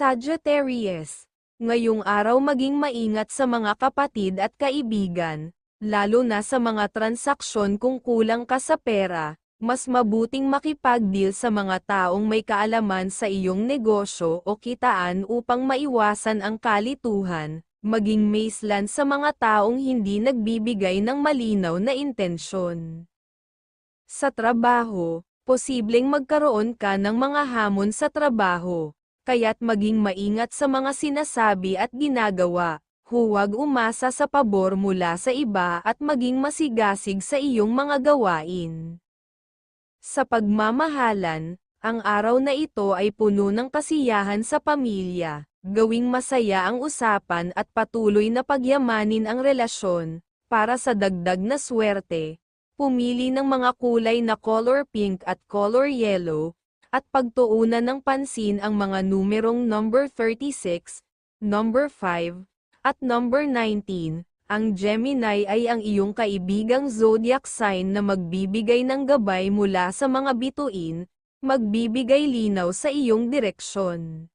Sagittarius, ngayong araw maging maingat sa mga kapatid at kaibigan, lalo na sa mga transaksyon kung kulang ka sa pera, mas mabuting makipag-deal sa mga taong may kaalaman sa iyong negosyo o kitaan upang maiwasan ang kalituhan, maging maislan sa mga taong hindi nagbibigay ng malinaw na intensyon. Sa trabaho, posibleng magkaroon ka ng mga hamon sa trabaho, kaya't maging maingat sa mga sinasabi at ginagawa. Huwag umasa sa pabor mula sa iba at maging masigasig sa iyong mga gawain. Sa pagmamahalan, ang araw na ito ay puno ng kasiyahan sa pamilya, gawing masaya ang usapan at patuloy na pagyamanin ang relasyon, para sa dagdag na swerte. Pumili ng mga kulay na color pink at color yellow, at pagtuunan ng pansin ang mga numerong number 36, number 5, at number 19. Ang Gemini ay ang iyong kaibigang zodiac sign na magbibigay ng gabay mula sa mga bituin, magbibigay linaw sa iyong direksyon.